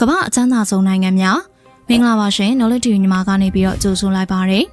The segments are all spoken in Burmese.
ကမ္ဘာအချမ်းသာဆုံးနိုင်ငံများမင်္ဂလာပါရှင် Knowledge TV ညီမကနေပြီးတော့ကြိုဆိုလိုက်ပါတယ်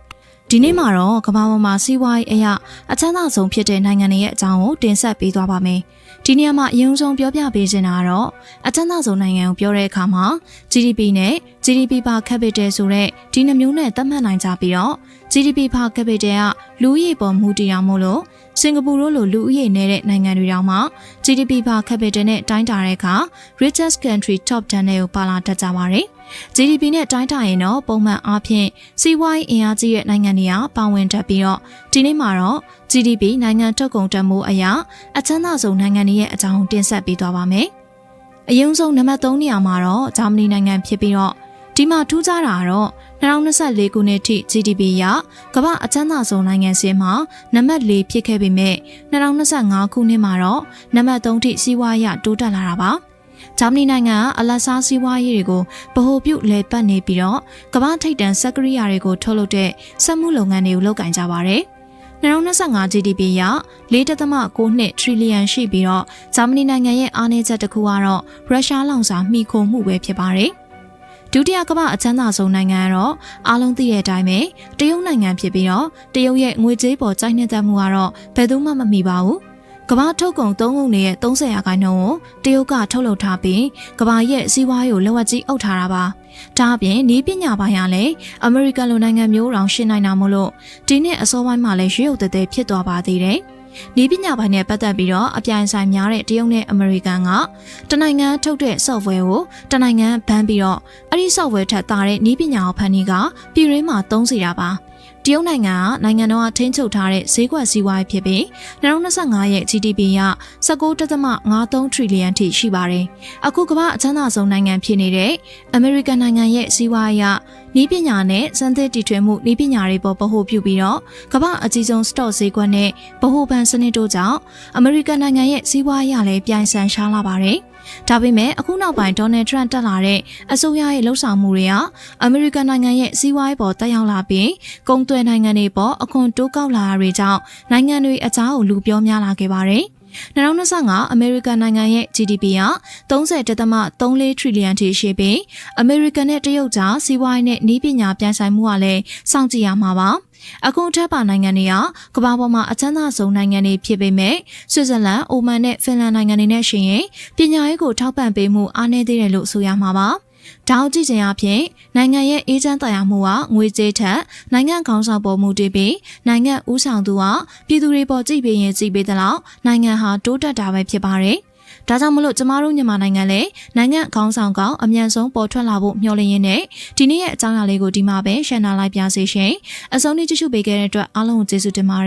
ဒီနေ့မှာတော့ကမ္ဘာပေါ်မှာစီးပွားရေးအရာအချမ်းသာဆုံးဖြစ်တဲ့နိုင်ငံတွေရဲ့အကြောင်းကိုတင်ဆက်ပေးသွားပါမယ် ဒီနေရာမှာအရင်ဆုံးပြောပြပေးချင်တာကတော့အချမ်းသာဆုံးနိုင်ငံကိုပြောတဲ့အခါမှာ GDP နဲ့ GDP per capita ဆိုတဲ့ဒီနှမျိုးနဲ့သတ်မှတ်နိုင်ကြပြီးတော့ GDP per capita ကလူဦးရေပေါ်မူတည်အောင်မို့လို့စင်ကာပူတို့လိုလူဦးရေနည်းတဲ့နိုင်ငံတွေတောင်မှ GDP per capita နဲ့တိုင်းတာတဲ့အခါ richest country top 10နဲ့ကိုပါလာတတ်ကြပါတယ်။ GDP နဲ့တိုင်းတာရင်တော့ပုံမှန်အားဖြင့်စီးပွားရေးအင်အားကြီးတဲ့နိုင်ငံတွေကပါဝင်တတ်ပြီးတော့ဒီနေ့မှာတော့ GDP နိုင်ငံထုတ်ကုန်တန်ဖိုးအရာအချမ်းသာဆုံးနိုင်ငံတွေရဲ့အကြောင်းတင်ဆက်ပေးသွားပါမယ်။အရင်ဆုံးနံပါတ်3နေရာမှာတော့ဂျာမနီနိုင်ငံဖြစ်ပြီးတော့ဒီမှာထူးခြားတာကတော့2024ခုနှစ်ထိ GDP ရကမ္ဘာအချမ်းသာဆုံးနိုင်ငံစင်းမှာနံပါတ်4ဖြစ်ခဲ့ပေမဲ့2025ခုနှစ်မှာတော့နံပါတ်3ထိစီးပွားရေးတိုးတက်လာတာပါ။ဂျာမနီနိုင်ငံကအလတ်စားစီးပွားရေးတွေကိုဗဟိုပြုလဲပတ်နေပြီးတော့ကမ္ဘာထိပ်တန်းစက်ကရိယာတွေကိုထုတ်လုပ်တဲ့စက်မှုလုပ်ငန်းတွေကိုလုပ်ကင်ကြပါတယ်။ 2025 GDP ရ4.9 trillion ရှိပြီးတော့ဂျာမနီနိုင်ငံရဲ့အားနည်းချက်တစ်ခုကတော့ရုရှားလောင်စာမှီခိုမှုပဲဖြစ်ပါတယ်။ဒုတိယကမ္ဘာအချမ်းသာဆုံးနိုင်ငံကတော့အားလုံးသိတဲ့အတိုင်းပဲတရုတ်နိုင်ငံဖြစ်ပြီးတော့တရုတ်ရဲ့ငွေကြေးပေါ်ကြိုက်နှက်သက်မှုကတော့ဘယ်သူမှမမီပါဘူး။ ကမ္ဘာထုတ်ကုန်သုံးကုန်တွေရဲ့30ရာခိုင်နှုန်းကိုတရုတ်ကထုတ်လုပ်ထားပြီးကမ္ဘာရဲ့စီးပွားရေးကိုလက်ဝက်ကြီးအုပ်ထားတာပါ။ဒါအပြင်ဤပညာပိုင်းရလည်းအမေရိကန်လိုနိုင်ငံမျိုးတောင်ရှင်းနိုင်တာမို့လို့ဒီနှစ်အစောပိုင်းမှာလည်းရွေးရုပ်သက်သက်ဖြစ်သွားပါသေးတယ်။ဤပညာပိုင်းနဲ့ပတ်သက်ပြီးတော့အပြိုင်ဆိုင်များတဲ့တရုတ်နဲ့အမေရိကန်ကတနိုင်ငံထုတ်တဲ့ software ကိုတနိုင်ငံဘန်းပြီးတော့အဲ့ဒီ software ထက်တာတဲ့ဤပညာကိုဖန်တီးကပြည်ရင်းမှာသုံးစီတာပါ။ တရုတ်နိုင်ငံကနိုင်ငံတော်ကထိန်းချုပ်ထားတဲ့ဈေးကွက်စည်းဝါးရေးဖြစ်ပြီး2025ရဲ့ GDP က19.53 trillion ထိရှိပါတယ်။အခုကမ္ဘာအချမ်းသာဆုံးနိုင်ငံဖြစ်နေတဲ့အမေရိကန်နိုင်ငံရဲ့စည်းဝါးရေးကဤပညာနဲ့စံသစ်တီထွင်မှုဤပညာတွေပေါ်ဗဟိုပြုပြီးတော့ကမ္ဘာအကြီးဆုံး stock ဈေးကွက်နဲ့ဗဟိုဘဏ်စနစ်တို့ကြောင့်အမေရိကန်နိုင်ငံရဲ့စည်းဝါးရေးလည်းပြိုင်ဆိုင်ရှားလာပါတယ်။ ဒါပေမဲ့အခုနောက်ပိုင်းဒေါ်နယ်ထရန့်တက်လာတဲ့အစိုးရရဲ့လှုပ်ဆောင်မှုတွေကအမေရိကန်နိုင်ငံရဲ့စီးပွားရေးပေါ်တက်ရောက်လာပြီးကုန်သွယ်နိုင်ငံတွေပေါ်အခွန်တိုးကောက်လာတာတွေကြောင့်နိုင်ငံတွေအကြားကိုလူပြောများလာခဲ့ပါတယ်။ 2025အမေရိကန်နိုင်ငံရဲ့ GDP က30.34 trillion ထိရှိပြီးအမေရိကန်နဲ့တရုတ်ကြားစီးပွားရေးနဲ့နည်းပညာပြိုင်ဆိုင်မှုကလည်းစောင့်ကြည့်ရမှာပါ။အခုထပ်ပါနိုင်ငံတွေကကမ္ဘာပေါ်မှာအချမ်းသာဆုံးနိုင်ငံတွေဖြစ်ပေမဲ့ဆွစ်ဇာလန်၊အိုမန်နဲ့ဖင်လန်နိုင်ငံတွေနဲ့ရှင်ရင်ပညာရေးကိုထောက်ပံ့ပေးမှုအားနည်းသေးတယ်လို့ဆိုရမှာပါ။ တောင်ကြည့်ခြင်းအပြင်နိုင်ငံရဲ့အေးချမ်းသာယာမှုကငွေကြေးထက်နိုင်ငံခေါင်းဆောင်ပေါ်မူတည်ပြီးနိုင်ငံဦးဆောင်သူကပြည်သူတွေပေါ်ကြည့်ပေးရင်ကြည့်ပေးသလောက်နိုင်ငံဟာတိုးတက်တာပဲဖြစ်ပါတယ်။ဒါကြောင့်မလို့ကျမတို့မြန်မာနိုင်ငံလည်းနိုင်ငံခေါင်းဆောင်ကောင်အမြန်ဆုံးပေါ်ထွက်လာဖို့မျှော်လင့်ရင်းနဲ့ဒီနေ့ရဲ့အကြောင်းအရာလေးကိုဒီမှာပဲရှင်းနာလိုက်ပြစေရှင်။အဆုံးထိကြည့်ရှုပေးခဲ့တဲ့အတွက်အားလုံးကိုကျေးဇူးတင်ပါတယ်